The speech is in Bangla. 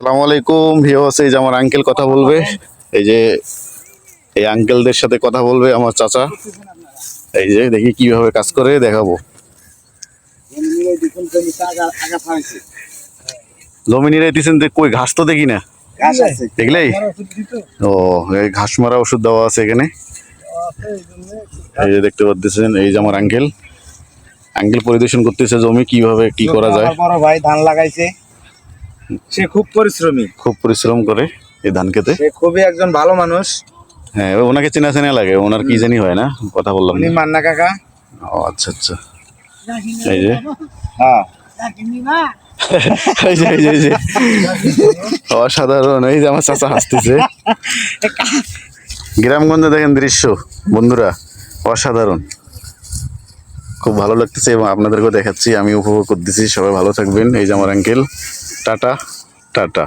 আসসালামু আলাইকুম ভিওস এই যে আমার আঙ্কেল কথা বলবে। এই যে এই আঙ্কেলদের সাথে কথা বলবে আমার চাচা। এই যে দেখি কীভাবে কাজ করে দেখাবো। জমি নিরাইতেছেন যে কই ঘাস তো দেখি না? দেখলেই? ও এই ঘাস মারা ওষুধ দেওয়া আছে এখানে। এই যে দেখতে পাচ্ছেন এই যে আমার আঙ্কেল আঙ্কেল পরিদর্শন করতেছে জমি কীভাবে কি করা যায়। বড় ভাই ধান লাগাইছে। সে খুব পরিশ্রমী। খুব পরিশ্রম করে এই ধান খেতে। সে খুবই একজন ভালো মানুষ। হ্যাঁ ওনাকে চেনা চেনা লাগে ওনার কি জানি হয় না কথা বললাম। উনি মান্না কাকা। ও আচ্ছা আচ্ছা। এই যে। হ্যাঁ। এই যে এই যে এই যে। অসাধারণ এই যে আমার চাচা হাসতেছে। গ্রামগঞ্জে দেখেন দৃশ্য বন্ধুরা অসাধারণ। খুব ভালো লাগতেছে এবং আপনাদেরকেও দেখাচ্ছি আমি উপভোগ করতেছি সবাই ভালো থাকবেন। এই যে আমার আঙ্কেল টাটা টাটা।